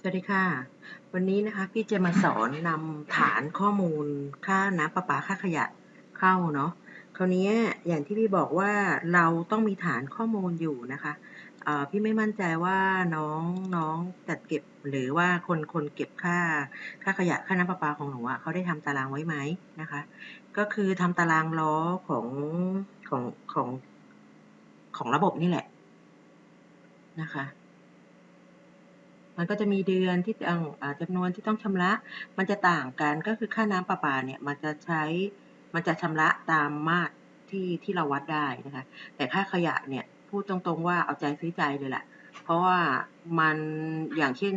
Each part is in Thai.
สวัสดีค่ะ วันนี้นะคะพี่จะมาสอนนำฐานข้อมูลค่าน้ำประปาค่าขยะเข้าเนาะคราวนี้อย่างที่พี่บอกว่าเราต้องมีฐานข้อมูลอยู่นะคะพี่ไม่มั่นใจว่าน้องน้องจัดเก็บหรือว่าคนคนเก็บค่าค่าขยะค่าน้ำประปาของหนูอะเขาได้ทำตารางไว้ไหมนะคะ ก็คือทำตารางล้อของของของของระบบนี่แหละนะคะ มันก็จะมีเดือนที่ต้องจำนวนที่ต้องชำระ มันจะต่างกันก็คือค่าน้ำประปาเนี่ยมันจะใช้มันจะชำระตามมาตรที่ที่เราวัดได้นะคะแต่ค่าขยะเนี่ยพูดตรงๆว่าเอาใจซื้อใจเลยแหละเพราะว่ามันอย่างเช่น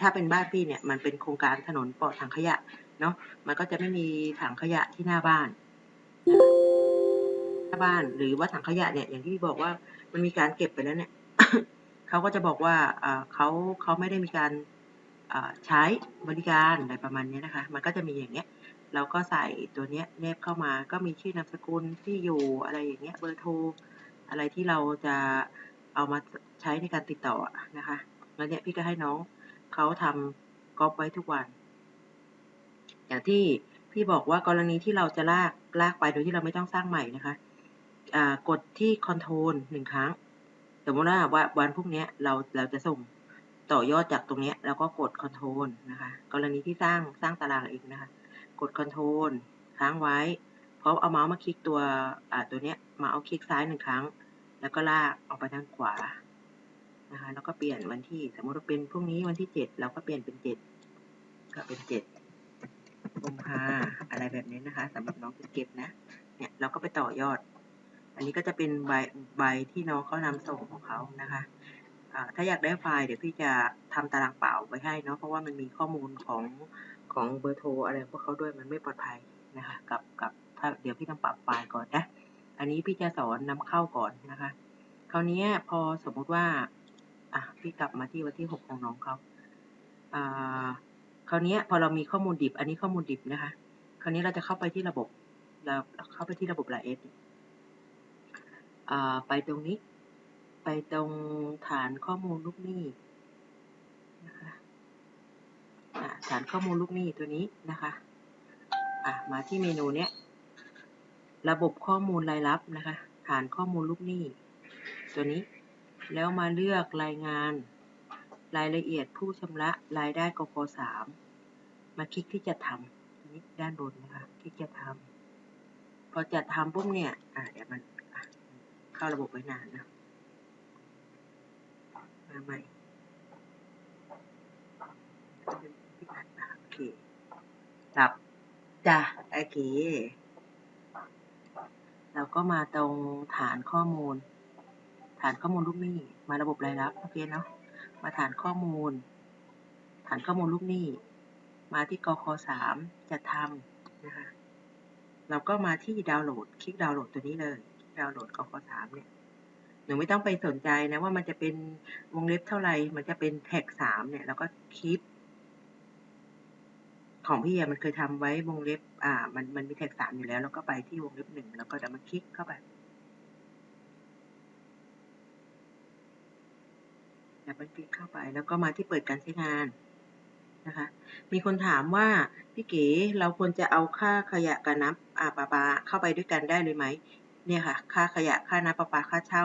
ถ้าเป็นบ้านพี่เนี่ยมันเป็นโครงการถนนปลอดถังขยะเนาะมันก็จะไม่มีถังขยะที่หน้าบ้านหน้าบ้านหรือว่าถังขยะเนี่ยอย่างที่บอกว่ามันมีการเก็บไปแล้วเนี่ย เขาก็จะบอกว่าเขาเขาไม่ได้มีการใช้บริการอะไรประมาณนี้นะคะ มันก็จะมีอย่างเงี้ย เราก็ใส่ตัวเนี้ยแนบเข้ามาก็มีชื่อนามสกุลที่อยู่อะไรอย่างเงี้ยเบอร์โทรอะไรที่เราจะเอามาใช้ในการติดต่อนะคะแล้วเนี้ยพี่ก็ให้น้องเขาทำก๊อปไว้ทุกวัน อย่างที่พี่บอกว่ากรณีที่เราจะลากลากไปโดยที่เราไม่ต้องสร้างใหม่นะคะกดที่คอนโทรลหนึ่งครั้ง สมมติว่าวันพรุ่งนี้เราเราจะส่งต่อยอดจากตรงนี้แล้วก็กดคอนโทรลนะคะ กรณีที่สร้างสร้างตารางเองนะคะ กดคอนโทรลค้างไว้พราะเอาเมาส์มาคลิกตัวตัวเนี้ยมาเอาคลิกซ้ายหนึ่งครั้ง แล้วก็ลากออกไปทางขวานะคะ แล้วก็เปลี่ยนวันที่สมมติว่าเป็นพรุ่งนี้วันที่เจ็ดเราก็เปลี่ยนเป็นเจ็ดก็เป็นเจ็ดกุมภาอะไรแบบนี้นะคะสำหรับน้องเก็บนะเนี่ยเราก็ไปต่อยอด อันนี้ก็จะเป็นใบใบที่น้องเขานำส่งของเขานะคะถ้าอยากได้ไฟล์เดี๋ยวพี่จะทำตารางเปล่าไว้ให้เนาะเพราะว่ามันมีข้อมูลของของเบอร์โทรอะไรพวกเขาด้วยมันไม่ปลอดภัยนะคะกับกับถ้าเดี๋ยวพี่ต้องปรับไฟล์ก่อนนะอันนี้พี่จะสอนนำเข้าก่อนนะคะ คราวนี้พอสมมุติว่าอะพี่กลับมาที่วันที่หกของน้องเขาอ่าคราวนี้พอเรามีข้อมูลดิบ อันนี้ข้อมูลดิบนะคะ คราวนี้เราจะเข้าไปที่ระบบเราเข้าไปที่ระบบไลเอส ไปตรงนี้ ไปตรงฐานข้อมูลลูกหนี้นะคะฐานข้อมูลลูกหนี้ตัวนี้นะคะะมาที่เมนูเนี้ยระบบข้อมูลรายรับนะคะ ฐานข้อมูลลูกหนี้ ตัวนี้ แล้วมาเลือกรายงาน รายละเอียดผู้ชำระรายได้กกสามมาคลิกที่จะทำนี้ด้านบนนะคะ คลิกจะทำพอจะทำปุ๊บเนี่ย อ่าเดี๋ยวมัน เข้าระบบไว้นานนะมาใหม่โอเครับจ้ะโอเค เราก็มาตรงฐานข้อมูล ฐานข้อมูลลูกหนี้ มาระบบรายรับโอเคเนาะ มาฐานข้อมูล ฐานข้อมูลลูกหนี้ มาที่กคสามจะทำนะคะ เราก็มาที่ดาวน์โหลด คลิกดาวน์โหลดตัวนี้เลย ดาวน์โหลดกฟสามเนี่ยหนูไม่ต้องไปสนใจนะว่ามันจะเป็นวงเล็บเท่าไหร่ มันจะเป็นแท็กสามเนี่ยแล้วก็คลิป ของพี่อะมันเคยทำไว้วงเล็บ อ่า มันมันมีแท็กสามอยู่แล้ว แล้วก็ไปที่วงเล็บหนึ่งแล้วก็จะมาคลิกเข้าไปดับเบิลคลิกเข้าไป แล้วก็มาที่เปิดการใช้งานนะคะ มีคนถามว่าพี่เก๋เราควรจะเอาค่าขยะกับน้ำอาปาปาเข้าไปด้วยกันได้เลยไหม เนี่ยค่ะ ค่าขยะ ค่าน้ำประปา ค่าเช่า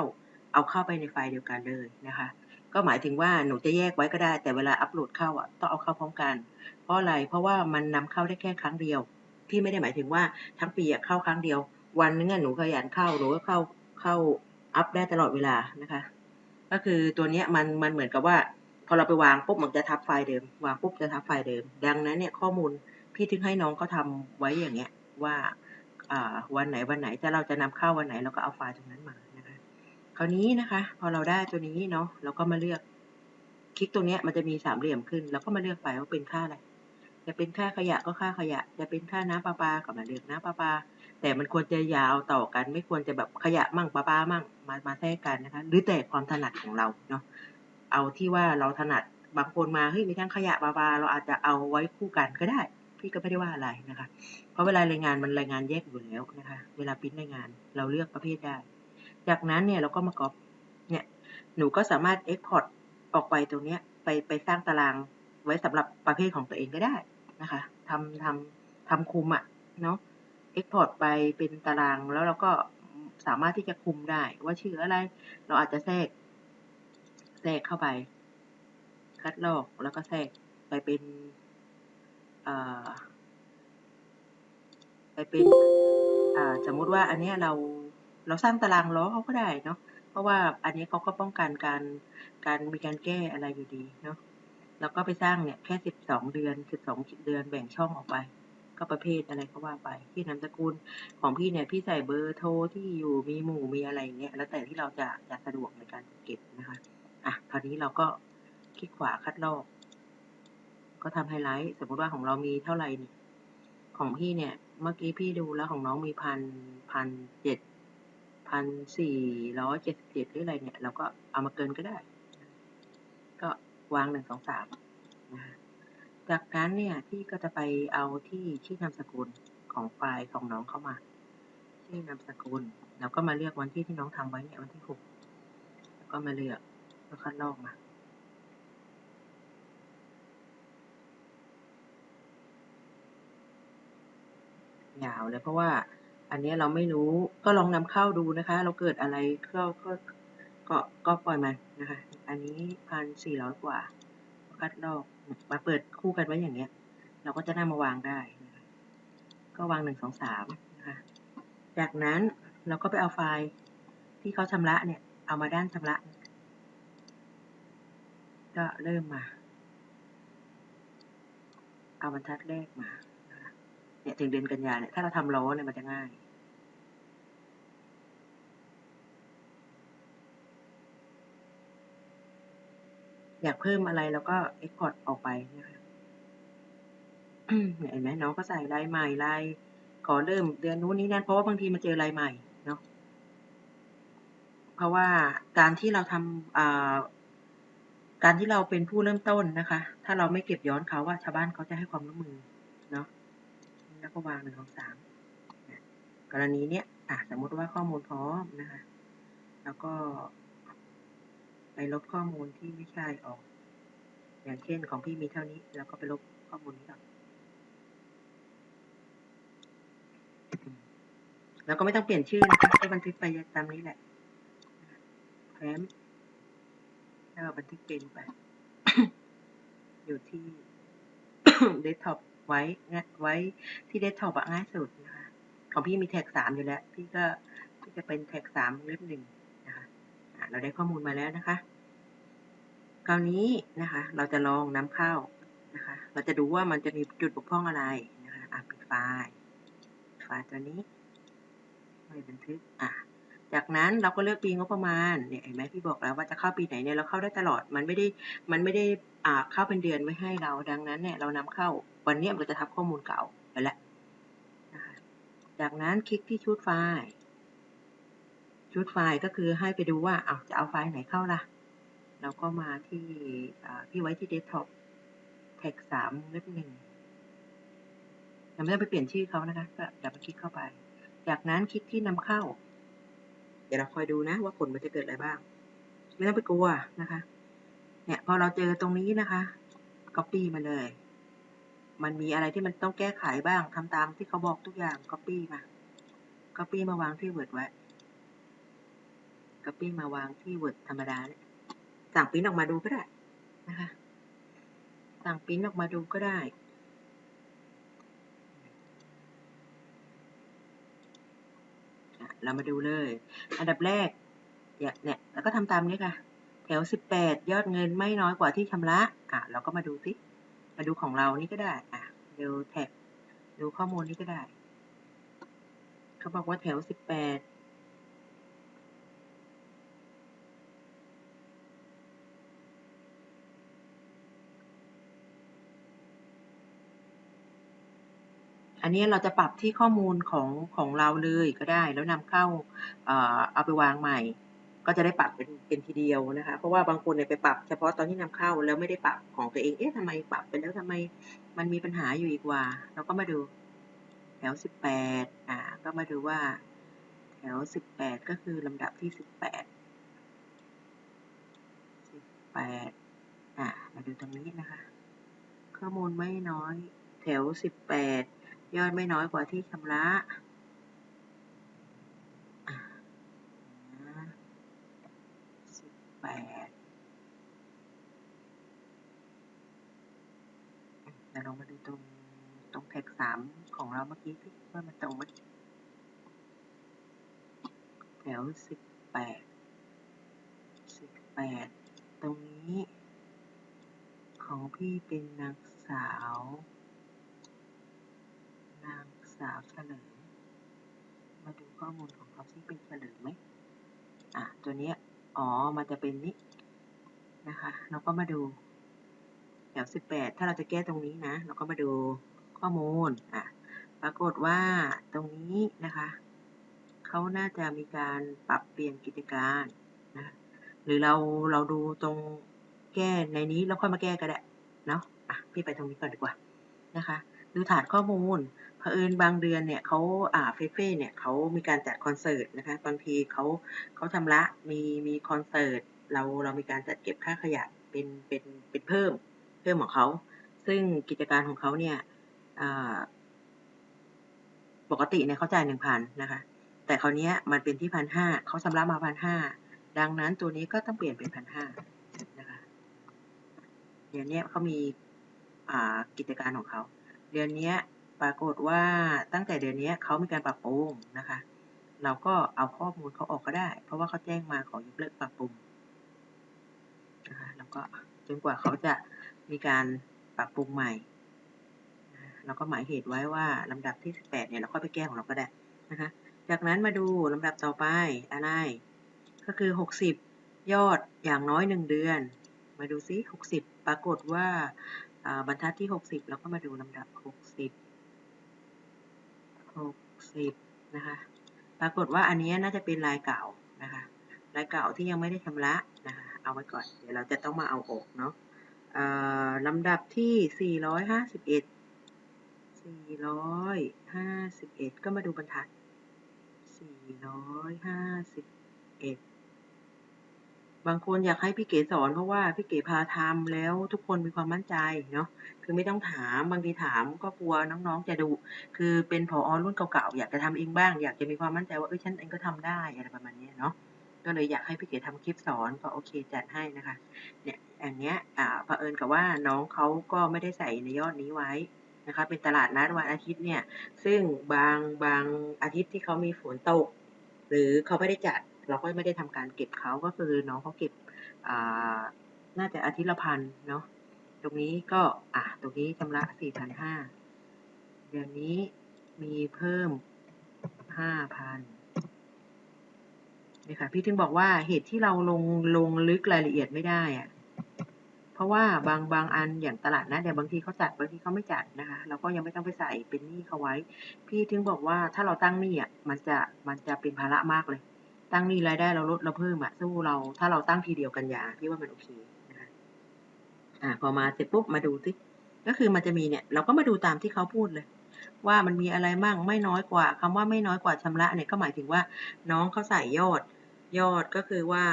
เอาเข้าไปในไฟล์เดียวกันเลยนะคะ ก็หมายถึงว่าหนูจะแยกไว้ก็ได้ แต่เวลาอัปโหลดเข้าอะต้องเอาเข้าพร้อมกัน เพราะอะไร เพราะว่ามันนำเข้าได้แค่ครั้งเดียวพี่ไม่ได้หมายถึงว่าทั้งปีเข้าครั้งเดียว วันนึงหนูขยันเข้า หนูก็เข้า เข้าอัพได้ตลอดเวลานะคะ ก็คือตัวนี้มัน มันเหมือนกับว่า พอเราไปวางปุ๊บมันจะทับไฟล์เดิม วางปุ๊บจะทับไฟล์เดิม ดังนั้นเนี่ยข้อมูลพี่ถึงให้น้องเขาทาไว้อย่างเงี้ยว่า วันไหนวันไหนจะเราจะนำเข้าวันไหนเราก็เอาไฟล์ตรงนั้นมานะคะคราวนี้นะคะ พอเราได้ตัวนี้เนาะเราก็มาเลือก คลิกตรงนี้มันจะมีสามเหลี่ยมขึ้นเราก็มาเลือกไฟล์ว่าเป็นค่าอะไรจะเป็นค่าขยะก็ค่าขยะ จะเป็นค่าน้ำประปาก็มาเลือกน้ำประปา แต่มันควรจะยาวต่อกัน ไม่ควรจะแบบขยะมั่งประปามั่งมามาแทรกกันนะคะ หรือแต่ความถนัดของเราเนาะเอาที่ว่าเราถนัดบางคนมาเฮ้ยมีทั้งขยะประปาเราอาจจะเอาไว้คู่กันก็ได้ พี่ก็ไม่ได้ว่าอะไรนะคะ เพราะเวลารายงานมันรายงานแยกอยู่แล้วนะคะ เวลาพิมพ์รายงานเราเลือกประเภทได้ จากนั้นเนี่ยเราก็มาก๊อปเนี่ยหนูก็สามารถ Export ออกไปตรงเนี้ยไปไปสร้างตารางไว้สำหรับประเภทของตัวเองก็ได้นะคะทำทำทำคุมอะ่ะเนาะ export ไปเป็นตารางแล้วเราก็สามารถที่จะคุมได้ว่าชื่ออะไร เราอาจจะแทรกแทรกเข้าไป คัดลอกแล้วก็แทรกไปเป็น ไปเป็นสมมุติว่าอันนี้เราเราสร้างตารางล้อเขาก็ได้เนาะเพราะว่าอันนี้เขาก็ป้องกันการการมีการแก้อะไรอยู่ดีเนาะแล้วก็ไปสร้างเนี่ยแค่สิบสองเดือนสิบสองเดือนแบ่งช่องออกไป ก็ประเภทอะไรก็ว่าไป ที่นามสกุลของพี่เนี่ยพี่ใส่เบอร์โทรที่อยู่มีหมู่มีอะไรเงี้ยแล้วแต่ที่เราจะจะสะดวกในการเก็บนะคะอะคราวนี้เราก็คลิกขวาคัดลอก ก็ทำไฮไลท์ สมมติว่าของเรามีเท่าไหร่เนี่ย ของพี่เนี่ย เมื่อกี้พี่ดูแล้วของน้องมีพันพันเจ็ดพันสี่ร้อยเจ็ดสิบเจ็ดหรืออะไรเนี่ย เราก็เอามาเกินก็ได้ ก็วางหนึ่งสองสามนะคะจากนั้นเนี่ยพี่ก็จะไปเอาที่ชื่อนามสกุลของไฟล์ของน้องเข้ามา ชื่อนามสกุล แล้วก็มาเลือกวันที่ที่น้องทำไว้เนี่ยวันที่หกแล้วก็มาเลือกแล้วคัดลอกมา ยาวเลยเพราะว่าอันนี้เราไม่รู้ก็ลองนำเข้าดูนะคะ เราเกิดอะไรก็ก็ก็ก็ปล่อยมันนะคะ อันนี้พันสี่ร้อยกว่าคัดลอกมาเปิดคู่กันไว้อย่างเงี้ย เราก็จะนำมาวางได้นะคะก็วางหนึ่งสองสามนะคะจากนั้นเราก็ไปเอาไฟล์ที่เขาชำระเนี่ย เอามาด้านชำระ ก็เริ่มมา เอาบรรทัดแรกมา เนี่ยถึงเดือนกันยาเนี่ยถ้าเราทำล้อเนี่ยมันจะง่าย อยากเพิ่มอะไรแล้วก็ export ออกไปนะคะเห็นไหมน้องก็ใส่ลายใหม่ลายขอเริ่มเดือนนู้นนี้นั่นเพราะว่าบางทีมันเจอลายใหม่เนาะเพราะว่าการที่เราทำอ่าการที่เราเป็นผู้เริ่มต้นนะคะ ถ้าเราไม่เก็บย้อนเขาว่าชาวบ้านเขาจะให้ความร่วมมือเนาะ แล้วก็วางหนึ่งสองสามกรณีเนี้ยอะสมมติว่าข้อมูลพร้อมนะคะ แล้วก็ไปลบข้อมูลที่ไม่ใช่ออก อย่างเช่นของพี่มีเท่านี้ แล้วก็ไปลบข้อมูลนี้ออกแล้วก็ไม่ต้องเปลี่ยนชื่อนะคะให้บันทึกไปตามนี้แหละแฟ้มแล้วบันทึกเป็นไป อยู่ที่เดสก์ท็อป ไว้งไว้ที่เดสก์ท็อปง่ายสุดนะคะของพี่มีแท็กสามอยู่แล้ว พี่ก็พี่จะเป็นแท็กสามเล่มหนึ่งนะคะะเราได้ข้อมูลมาแล้วนะคะ คราวนี้นะคะ เราจะลองนำเข้านะคะ เราจะดูว่ามันจะมีจุดบกพร่องอะไรนะคะอะปิดไฟล์ไฟล์ตัวนี้ไม่บันทึกอะจากนั้นเราก็เลือกปีงบประมาณเนี่ยเห็นไหมพี่บอกแล้วว่าจะเข้าปีไหนเนี่ยเราเข้าได้ตลอดมันไม่ได้มันไม่ได้อ่าเข้าเป็นเดือนไม่ให้เราดังนั้นเนี่ยเรานำเข้า วันนี้มันจะทับข้อมูลเก่าไปแล้วนะคะจากนั้นคลิกที่ชุดไฟล์ ชุดไฟล์ก็คือให้ไปดูว่าเอาจะเอาไฟล์ไหนเข้าล่ะ เราก็มาที่พี่ไว้ที่เดสก์ท็อปแท็กสามเล็บหนึ่งเราไม่ต้องไปเปลี่ยนชื่อเขานะคะก็ดับเบิลคลิกเข้าไป จากนั้นคลิกที่นำเข้า เดี๋ยวเราคอยดูนะว่าผลมันจะเกิดอะไรบ้าง ไม่ต้องไปกลัวนะคะ เนี่ยพอเราเจอตรงนี้นะคะ copy มาเลย มันมีอะไรที่มันต้องแก้ไขบ้างทำตามที่เขาบอกทุกอย่าง copy มา copy มาวางที่ Word ไว้ copy มาวางที่ Word ธรรมดาเนี่ยสั่งปิ้นออกมาดูก็ได้นะคะสั่งปิ้นออกมาดูก็ได้เรามาดูเลย อันดับแรกเนี่ยแล้วก็ทำตามนี้ค่ะ แถวสิบแปดยอดเงินไม่น้อยกว่าที่ชำระ อะ เราก็มาดูสิ มาดูของเรานี่ก็ได้ อะดูแท็กดูข้อมูลนี้ก็ได้ เขาบอกว่าแถวสิบแปดอันนี้เราจะปรับที่ข้อมูลของของเราเลยก็ได้ แล้วนำเข้าเอาไปวางใหม่ ก็จะได้ปรับเป็นเป็นทีเดียวนะคะ เพราะว่าบางคนเนี่ยไปปรับเฉพาะตอนที่นำเข้าแล้วไม่ได้ปรับของตัวเอง เอ๊ะทำไมปรับไปแล้วทำไมมันมีปัญหาอยู่อีกว่า เราก็มาดูแถวสิบแปดอ่า ก็มาดูว่าแถวสิบแปดก็คือลำดับที่สิบแปดสิบแปดอ่า มาดูตรงนี้นะคะ ข้อมูลไม่น้อยแถวสิบแปดยอดไม่น้อยกว่าที่ชำระสิบแป ดเดี๋ยวลองมาดูตรงตรงแท็กสามของเราเมื่อกี้ที่ว่ามันตรงไหมแถวสิบแปดสิบแปดตรงนี้ ของพี่เป็นนางสาว นางสาวเฉลิมมาดูข้อมูลของเขาที่เป็นเฉลิมไหมอะตัวเนี้ย อ๋อ มันจะเป็นนี้นะคะ เราก็มาดูแถวสิบแปดถ้าเราจะแก้ตรงนี้นะ เราก็มาดูข้อมูลอะปรากฏว่าตรงนี้นะคะเขาน่าจะมีการปรับเปลี่ยนกิจการนะหรือเราเราดูตรงแก้ในนี้แล้วค่อยมาแก้ก็ได้เนาะอะพี่ไปตรงนี้ก่อนดีกว่านะคะ ดูฐานข้อมูลเผอิญบางเดือนเนี่ยเขาอ่าเฟเฟ่เนี่ยเขามีการจัดคอนเสิร์ตนะคะบางทีเขาเขาชำระมีมีคอนเสิร์ตเราเรามีการจัดเก็บค่าขยะเป็นเป็นเป็นเพิ่มเพิ่มของเขาซึ่งกิจการของเขาเนี่ยปกติเนี่ยเขาจ่ายหนึ่งพันนะคะ แต่คราวนี้มันเป็นที่พันห้าเขาชำระมาพันห้าดังนั้นตัวนี้ก็ต้องเปลี่ยนเป็นพันห้านะคะเดือนนี้เขามีกิจการของเขา เดือนนี้ปรากฏว่าตั้งแต่เดือนนี้เขามีการปรับปรุงนะคะ เราก็เอาข้อมูลเขาออกก็ได้ เพราะว่าเขาแจ้งมาขอยกเลิกปรับปรุงนะคะแล้วก็จนกว่าเขาจะมีการปรับปรุงใหม่เราก็หมายเหตุไว้ว่าลำดับที่ 18 เนี่ยเราค่อยไปแก้ของเราก็ได้นะคะ จากนั้นมาดูลำดับต่อไปอะไร ก็คือ 60 ยอดอย่างน้อย 1 เดือน มาดูซิ60 ปรากฏว่า บรรทัดที่ 60เราก็มาดูลำดับ 60 60 นะคะ ปรากฏว่าอันนี้น่าจะเป็นลายเก่านะคะ ลายเก่าที่ยังไม่ได้ชำระนะคะ เอาไว้ก่อน เดี๋ยวเราจะต้องมาเอาออกเนาะลำดับที่ 451 451 ก็มาดูบรรทัด 451 บางคนอยากให้พี่เก๋สอนเพราะว่าพี่เก๋พาทำแล้วทุกคนมีความมั่นใจเนาะคือไม่ต้องถามบางทีถามก็กลัวน้องๆจะดูคือเป็นผอรุ่นเก่าๆอยากจะทำเองบ้าง อยากจะมีความมั่นใจว่าเออฉันเองก็ทำได้อะไรประมาณนี้เนาะก็เลยอยากให้พี่เก๋ทำคลิปสอนก็โอเคจัดให้นะคะเนี่ยอันเนี้ยอ่าเผอิญกับว่าน้องเขาก็ไม่ได้ใส่ในยอดนี้ไว้นะคะเป็นตลาดนัดวันอาทิตย์เนี่ยซึ่งบางบางอาทิตย์ที่เขามีฝนตก หรือเขาไม่ได้จัด เราก็ไม่ได้ทำการเก็บเขาก็คือน้องเขาเก็บน่าจะอาทิตย์ละพันเนาะตรงนี้ก็อะตรงนี้ชำระสี่พันห้าเดือนนี้มีเพิ่มห้าพันนี่ค่ะพี่ถึงบอกว่าเหตุที่เราลงลงลึกรายละเอียดไม่ได้อะเพราะว่าบางบางอันอย่างตลาดนะเดี๋ยวบางทีเขาจัดบางทีเขาไม่จัดนะคะเราก็ยังไม่ต้องไปใส่เป็นหนี้เขาไว้ พี่ถึงบอกว่าถ้าเราตั้งหนี้อะมันจะมันจะเป็นภาระมากเลย ตั้งนี้รายได้เราลดเราเพิ่มอะสู้เราถ้าเราตั้งทีเดียวกันยาพี่ว่ามันโอเคนะคะอ่าพอมาเสร็จปุ๊บมาดูสิก็คือมันจะมีเนี่ย เราก็มาดูตามที่เขาพูดเลย ว่ามันมีอะไรมั่งไม่น้อยกว่าคำว่าไม่น้อยกว่าชำระเนี่ยก็หมายถึงว่าน้องเขาใส่ยอด ยอดก็คือว่า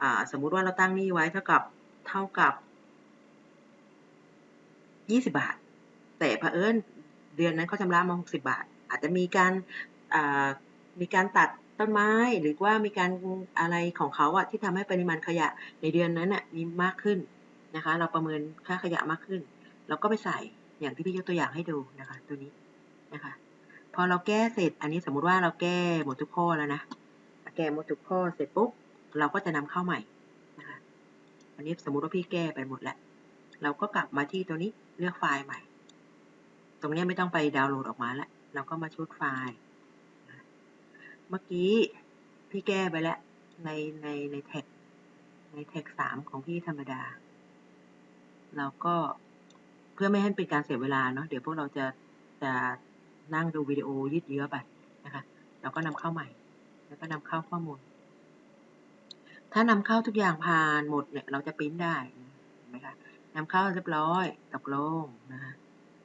อ่าสมมุติว่าเราตั้งนี้ไว้เท่ากับเท่ากับยี่สิบาท แต่เผอิญเดือนนั้นเขาชำระมาหกสิบาท อาจจะมีการ มีการตัดต้นไม้หรือว่ามีการอะไรของเขาอะที่ทำให้ปริมาณขยะในเดือนนั้นอะมีมากขึ้นนะคะ เราประเมินค่าขยะมากขึ้น เราก็ไปใส่อย่างที่พี่ยกตัวอย่างให้ดูนะคะ ตัวนี้นะคะ พอเราแก้เสร็จอันนี้สมมุติว่าเราแก้หมดทุกข้อแล้วนะแก้หมดทุกข้อเสร็จปุ๊บเราก็จะนำเข้าใหม่นะคะ อันนี้สมมุติว่าพี่แก้ไปหมดแล้ว เราก็กลับมาที่ตัวนี้เลือกไฟล์ใหม่ ตรงนี้ไม่ต้องไปดาวน์โหลดออกมาแล้วเราก็มาชุดไฟล์ เมื่อกี้พี่แก้ไปแล้วในในในแท็กในแท็กสามของพี่ธรรมดา เราก็เพื่อไม่ให้เป็นการเสียเวลาเนาะเดี๋ยวพวกเราจะจะนั่งดูวิดีโอยืดเยื้อไปนะคะเราก็นำเข้าใหม่ แล้วก็นำเข้าข้อมูล ถ้านำเข้าทุกอย่างผ่านหมดเนี่ยเราจะปริ้นได้เห็นไหมคะนำเข้าเรียบร้อยตกลงนะคะ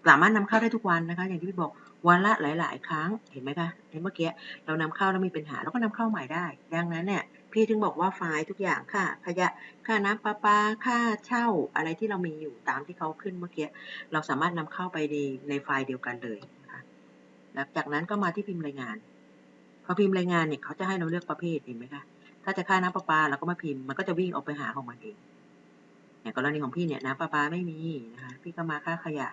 สามารถนำเข้าได้ทุกวันนะคะ อย่างที่พี่บอก วันละหลาย ๆ ครั้ง เห็นไหมคะเห็นเมื่อกี้เรานำเข้าแล้วมีปัญหาเราก็นำเข้าใหม่ได้ ดังนั้นเนี่ยพี่ถึงบอกว่าไฟล์ทุกอย่างค่าขยะค่าน้ำประปาค่าเช่าอะไรที่เรามีอยู่ตามที่เขาขึ้นเมื่อกี้เราสามารถนำเข้าไปในในไฟล์เดียวกันเลยนะคะแล้วจากนั้นก็มาที่พิมพ์รายงานพอพิมพ์รายงานเนี่ยเขาจะให้เราเลือกประเภทเห็นไหมคะถ้าจะค่าน้ำประปาเราก็มาพิมพ์มันก็จะวิ่งออกไปหาของมันเองอย่างกรณีของพี่เนี่ยน้ำประปาไม่มีนะคะพี่ก็มาค่าขยะ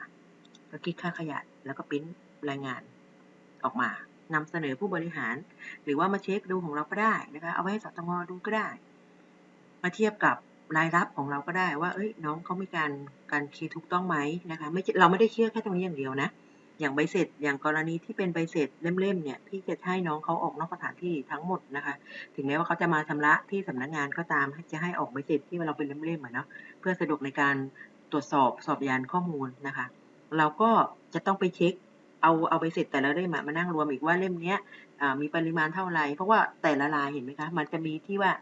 ก็คลิกค่าขยะ แล้วก็ปริ้นรายงานออกมานำเสนอผู้บริหาร หรือว่ามาเช็คดูของเราก็ได้นะคะ เอาไว้ให้สตงดูก็ได้ มาเทียบกับรายรับของเราก็ได้ว่า เอ้ย น้องเขามีการการเคีย์ถูกต้องไหมนะคะ ไม่เราไม่ได้เชื่อแค่ตรงนี้อย่างเดียวนะ อย่างใบเสร็จ อย่างกรณีที่เป็นใบเสร็จเล่มๆเนี่ยพี่จะให้น้องเขาออกนอกสถานที่ทั้งหมดนะคะ ถึงแม้ว่าเขาจะมาชำระที่สำนักงานก็ตาม จะให้ออกใบเสร็จที่เราเป็นเล่มๆเหมือนเนาะ เพื่อสะดวกในการตรวจสอบสอบยานข้อมูลนะคะ เราก็จะต้องไปเช็คเอาเอาไปเสร็จแต่ละเล่มมานั่งรวมอีกว่าเล่มเนี้ยมีปริมาณเท่าไหร่เพราะว่าแต่ละรายเห็นไหมคะ มันจะมีที่ว่า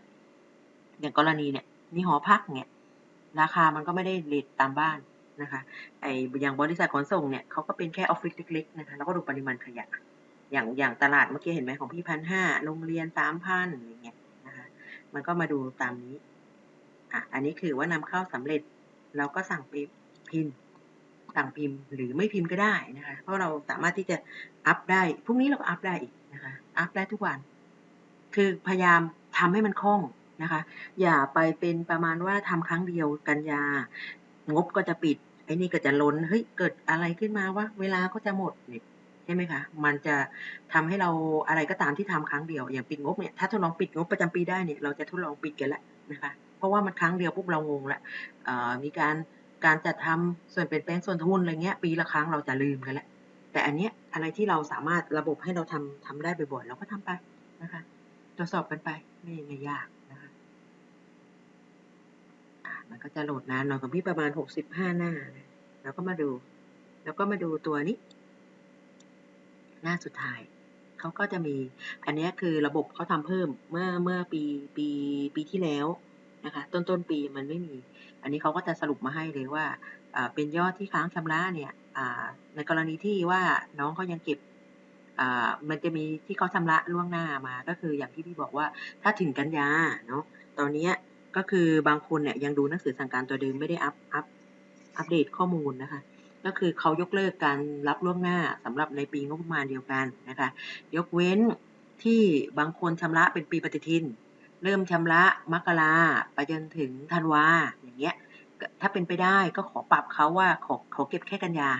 อย่างกรณีเนี่ยนี่หอพักเนี่ย ราคามันก็ไม่ได้เลทตามบ้านนะคะไออย่างบริษัทขนส่งเนี่ยเขาก็เป็นแค่ออฟฟิศเล็กๆนะคะแล้วก็ดูปริมาณขยะ อย่างอย่างตลาดเมื่อกี้เห็นไหมของพี่พันห้าโรงเรียนสามพันอย่างเงี้ยนะคะมันก็มาดูตามนี้อะอันนี้คือว่านำเข้าสำเร็จเราก็สั่งไปพิมพ์ สั่งพิมพ์ หรือไม่พิมพ์ก็ได้นะคะ เพราะเราสามารถที่จะอัพได้พรุ่งนี้เราก็อัพได้อีกนะคะ อัพได้ทุกวัน คือพยายามทำให้มันคล่องนะคะ อย่าไปเป็นประมาณว่าทำครั้งเดียวกันยา งบก็จะปิด ไอ้นี่ก็จะล้น เฮ้ย เกิดอะไรขึ้นมาว่า เวลาก็จะหมดเนี่ยใช่ไหมคะ มันจะทำให้เราอะไรก็ตามที่ทำครั้งเดียว อย่างปิดงบเนี่ย ถ้าทดลองปิดงบประจำปีได้เนี่ย เราจะทดลองปิดกันแล้วนะคะ เพราะว่ามันครั้งเดียวปุ๊บเรางงละมีการ การจัดทำส่วนเปลี่ยนแปลงส่วนทุนอะไรเงี้ย ปีละครั้งเราจะลืมกันแล้วแต่อันเนี้ยอะไรที่เราสามารถระบบให้เราทำทำได้บ่อยๆเราก็ทำไปนะคะตรวจสอบกันไปไม่ไม่ยากนะคะมันก็จะโหลดนานหน่อยของพี่ประมาณหกสิบห้าหน้าแล้วก็มาดู แล้วก็มาดูตัวนี้ หน้าสุดท้ายเขาก็จะมี อันนี้คือระบบเขาทำเพิ่มเมื่อเมื่อปีปีปีที่แล้ว นะคะ ต้นต้นปีมันไม่มี อันนี้เขาก็จะสรุปมาให้เลยว่าเป็นยอดที่ค้างชำระเนี่ยในกรณีที่ว่าน้องเขายังเก็บมันจะมีที่เขาชำระล่วงหน้ามา ก็คืออย่างที่พี่บอกว่าถ้าถึงกันยาเนาะตอนนี้ก็คือบางคนเนี่ยยังดูหนังสือสั่งการตัวเดิมไม่ได้อัพอัพอัปเดตข้อมูลนะคะ ก็คือเขายกเลิกการรับล่วงหน้าสำหรับในปีงบประมาณเดียวกันนะคะ ยกเว้นที่บางคนชำระเป็นปีปฏิทิน เริ่มชำระมกราไปจนถึงธันวาอย่างเงี้ยถ้าเป็นไปได้ก็ขอปรับเขาว่าขอขอเก็บแค่กันยา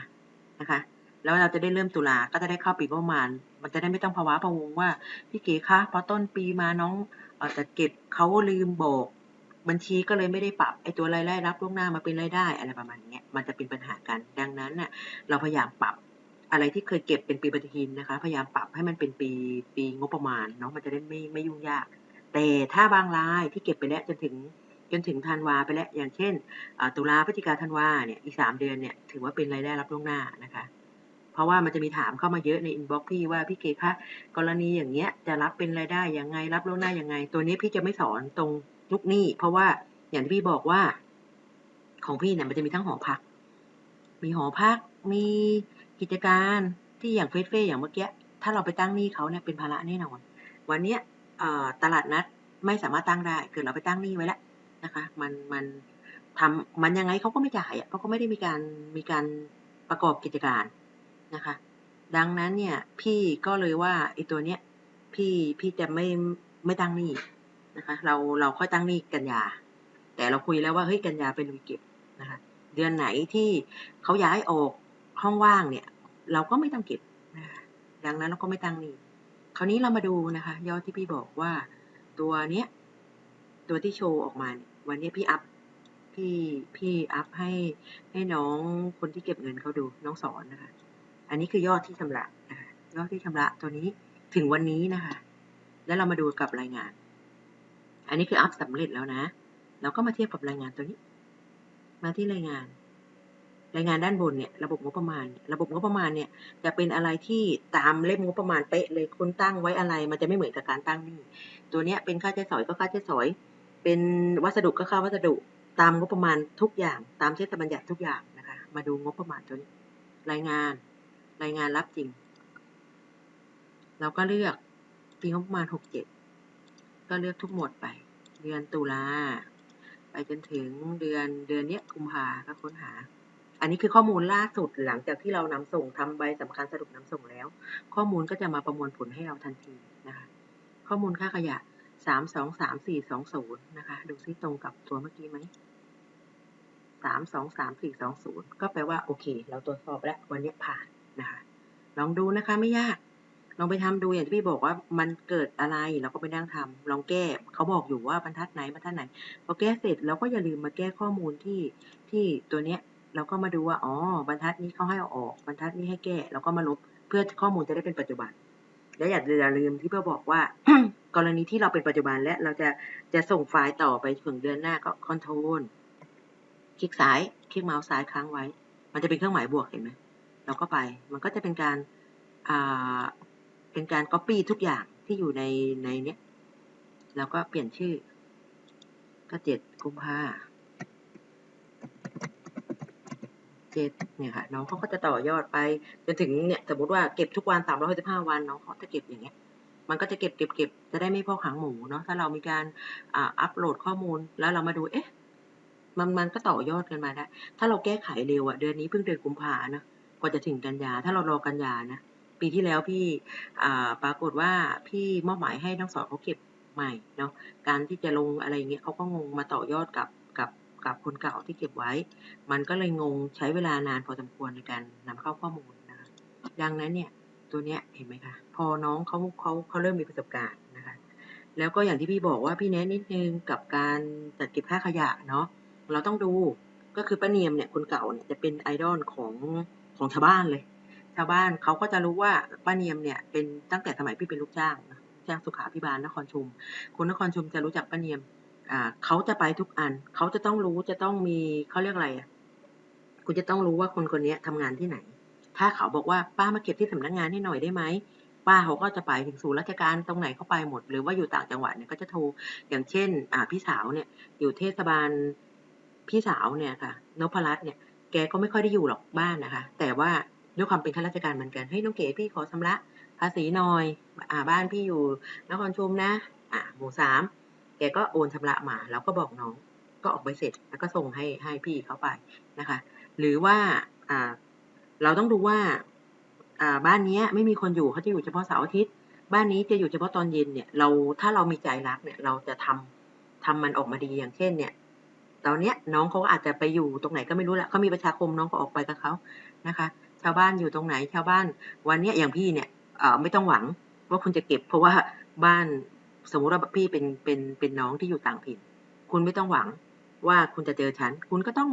นะคะ แล้วเราจะได้เริ่มตุลาก็จะได้เข้าปีประมาณ มันจะได้ไม่ต้องภาวะพะวงว่าพี่เก๋คะพอต้นปีมาน้องอจะเก็บเขาลืมบอกบัญชีก็เลยไม่ได้ปรับไอ้ตัวรายได้รับล่วงหน้ามาเป็นรายได้อะไรประมาณนี้มันจะเป็นปัญหากัน ดังนั้นน่ะเราพยายามปรับอะไรที่เคยเก็บเป็นปีปฏิทินนะคะ พยายามปรับให้มันเป็นปีปีงบประมาณเนาะมันจะได้ไม่ไม่ยุ่งยาก แต่ถ้าบางรายที่เก็บไปแล้วจนถึงจนถึงธันวาไปแล้ว อย่างเช่นตุลาพฤศจิกาธันวาเนี่ย อีกสามเดือนเนี่ย ถือว่าเป็นรายได้รับล่วงหน้านะคะ เพราะว่ามันจะมีถามเข้ามาเยอะในอินบ็อกซ์พี่ว่าพี่เกคะกรณีอย่างเงี้ยจะรับเป็นรายได้ยังไงรับล่วงหน้ายังไง ตัวนี้พี่จะไม่สอนตรงลูกหนี้ เพราะว่าอย่างที่พี่บอกว่า ของพี่เนี่ยมันจะมีทั้งหอพัก มีหอพัก มีกิจการที่อย่างเฟสเฟ่อย่างเมื่อกี้ถ้าเราไปตั้งหนี้เขาเนี่ยเป็นภาระแน่นอนวันเนี้ย ตลาดนัดไม่สามารถตั้งได้ เกิดเราไปตั้งหนี้ไว้แล้วนะคะ มันมันทำมันยังไงเขาก็ไม่จ่ายอะเขาก็ไม่ได้มีการมีการประกอบกิจการนะคะ ดังนั้นเนี่ยพี่ก็เลยว่าไอ้ตัวเนี้ยพี่พี่จะไม่ไม่ตั้งหนี้นะคะ เราเราค่อยตั้งหนี้กันยา แต่เราคุยแล้วว่าเฮ้ยกันยาเป็นวิกฤตนะคะ เดือนไหนที่เขาย้ายออกห้องว่างเนี่ย เราก็ไม่ต้องเก็บนะคะดังนั้นเราก็ไม่ตั้งหนี้ คราวนี้เรามาดูนะคะยอดที่พี่บอกว่าตัวเนี้ยตัวที่โชว์ออกมาวันนี้พี่อัพพี่พี่อัพให้ให้น้องคนที่เก็บเงินเขาดูน้องสอนนะคะ อันนี้คือยอดที่ชำระนะคะยอดที่ชำระตัวนี้ถึงวันนี้นะคะ แล้วเรามาดูกับรายงาน อันนี้คืออัพสำเร็จแล้วนะ เราก็มาเทียบกับรายงานตัวนี้ มาที่รายงาน รายงานด้านบนเนี่ยระบบงบประมาณ ระบบงบประมาณเนี่ยจะเป็นอะไรที่ตามเล่มงบประมาณเป๊ะเลยคุณตั้งไว้อะไร มันจะไม่เหมือนกับการตั้งนี่ตัวเนี้ยเป็นค่าใช้สอยก็ค่าใช้สอย เป็นวัสดุก็ค่าวัสดุตามงบประมาณทุกอย่าง ตามเทศบัญญัติทุกอย่างนะคะ มาดูงบประมาณตัวนี้ รายงาน รายงานรับจริง เราก็เลือกปีงบประมาณหกเจ็ดก็ก็เลือกทุกหมวดไป เดือนตุลาไปจนถึงเดือนเดือนเนี้ยกุมภาก็ค้นหา อันนี้คือข้อมูลล่าสุดหลังจากที่เรานำส่งทำใบสำคัญสรุปนำส่งแล้ว ข้อมูลก็จะมาประมวลผลให้เราทันทีนะคะ ข้อมูลค่าขยะสามสองสามสี่สองศูนย์นะคะ ดูซิตรงกับตัวเมื่อกี้ไหมสามสองสามสี่สองศูนย์ก็แปลว่าโอเค เราตรวจสอบแล้ววันนี้ผ่านนะคะ ลองดูนะคะไม่ยาก ลองไปทำดูอย่างที่พี่บอกว่ามันเกิดอะไรเราก็ไปนั่งทำลองแก้เขาบอกอยู่ว่าบรรทัดไหนบรรทัดไหนพอแก้เสร็จเราก็อย่าลืมมาแก้ข้อมูลที่ที่ตัวเนี้ย เราก็มาดูว่า อ๋อ บรรทัดนี้เขาให้เอาออก บรรทัดนี้ให้แก้เราก็มาลบ เพื่อข้อมูลจะได้เป็นปัจจุบัน และอย่าลืมที่เพื่อบอกว่า กรณีที่เราเป็นปัจจุบันและเราจะจะส่งไฟล์ต่อไปถึงเดือนหน้าก็คอนโทรลคลิกซ้าย คลิกเมาส์ซ้ายค้างไว้ มันจะเป็นเครื่องหมายบวกเห็นไหมเราก็ไป มันก็จะเป็นการ อ่า เป็นการ copy ทุกอย่างที่อยู่ในในเนี้ย แล้วก็เปลี่ยนชื่อ ก็เจ็ดกุมภาเจ็ดเนี่ยค่ะน้องเขาก็จะต่อยอดไปจนถึงเนี่ยสมมติว่าเก็บทุกวันสามร้อยสิบห้าวันน้องเขาจะเก็บอย่างเงี้ย มันก็จะเก็บเก็บเก็บจะได้ไม่พอกหางหมูเนาะถ้าเรามีการอ่าอัปโหลดข้อมูลแล้วเรามาดูเอ๊ะมันมันก็ต่อยอดกันมาได้ ถ้าเราแก้ไขเร็วอะเดือนนี้เพิ่งเดือนกุมภานะกว่าจะถึงกันยา ถ้าเรารอกันยานะ ปีที่แล้วพี่อ่าปรากฏว่าพี่มอบหมายให้น้องสอนเขาเก็บใหม่เนาะ การที่จะลงอะไรเงี้ยเขาก็งงมาต่อยอดกับ กับคนเก่าที่เก็บไว้ มันก็เลยงงใช้เวลานานพอสมควรในการนำเข้าข้อมูลนะคะดังนั้นเนี่ยตัวเนี้ยเห็นไหมคะพอน้องเขาเขาเขาเริ่มมีประสบการณ์นะคะแล้วก็อย่างที่พี่บอกว่าพี่แนะนิดนึงกับการจัดเก็บค่าขยะเนาะเราต้องดูก็คือป้าเนียมเนี่ยคนเก่าเนี่ยจะเป็นไอดอลของของชาวบ้านเลย ชาวบ้านเขาก็จะรู้ว่าป้าเนียมเนี่ยเป็นตั้งแต่สมัยพี่เป็นลูกจ้างนะจ้างสุขาพิบาลนครชุม คนนครชุมจะรู้จักป้าเนียม เขาจะไปทุกอัน เขาจะต้องรู้จะต้องมีเขาเรียกอะไรอะคุณจะต้องรู้ว่าคนคนนี้ทำงานที่ไหน ถ้าเขาบอกว่าป้ามาเก็บที่สำนักงานให้หน่อยได้ไหมป้าเขาก็จะไปถึงศูนย์ราชการตรงไหนเขาไปหมด หรือว่าอยู่ต่างจังหวัดเนี่ยก็จะโทรอย่างเช่น อ่าพี่สาวเนี่ย อยู่เทศบาลพี่สาวเนี่ยค่ะนพรัตน์เนี่ย แกก็ไม่ค่อยได้อยู่หรอกบ้านนะคะ แต่ว่าด้วยความเป็นข้าราชการเหมือนกันให้น้องเก๋พี่ขอชำระภาษีหน่อย อ่าบ้านพี่อยู่นครชุมนะ อ่าหมู่สาม กก็โอนชำระมาแล้วก็บอกน้องก็ออกใบเสร็จแล้วก็ส่งให้ให้พี่เขาไปนะคะ หรือว่าเราต้องดูว่าบ้านนี้ไม่มีคนอยู่เขาจะอยู่เฉพาะเสาร์อาทิตย์บ้านนี้จะอยู่เฉพาะตอนเย็นเนี่ยเราถ้าเรามีใจรักเนี่ยเราจะทำทำมันออกมาดีอย่างเช่นเนี่ย ตอนเนี้ยน้องเขาอาจจะไปอยู่ตรงไหนก็ไม่รู้แหละเขามีประชาคมน้องก็ออกไปกับเขานะคะ ชาวบ้านอยู่ตรงไหนชาวบ้านวันเนี้ยอย่างพี่เนี่ยไม่ต้องหวังว่าคุณจะเก็บ เพราะว่าบ้าน สมมุติว่าพี่เป็นเป็นเป็นน้องที่อยู่ต่างถิ่น คุณไม่ต้องหวังว่าคุณจะเจอฉัน คุณก็ต้อง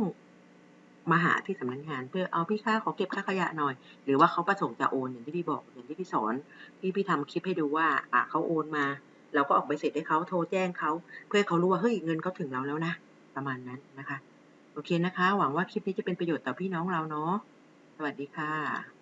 มาหาที่สำนักงาน เพื่อเอาพี่ค่าขอเก็บค่าขยะหน่อย หรือว่าเขาประสงค์จะโอนอย่างที่พี่บอกอย่างที่พี่สอนพี่พี่ทำคลิปให้ดูว่า อะเขาโอนมา เราก็ออกใบเสร็จให้เขาโทรแจ้งเขาเพื่อให้เขารู้ว่าเฮ้ยเงินเขาถึงเราแล้วนะประมาณนั้นนะคะ โอเคนะคะ หวังว่าคลิปนี้จะเป็นประโยชน์ต่อพี่น้องเราเนาะสวัสดีค่ะ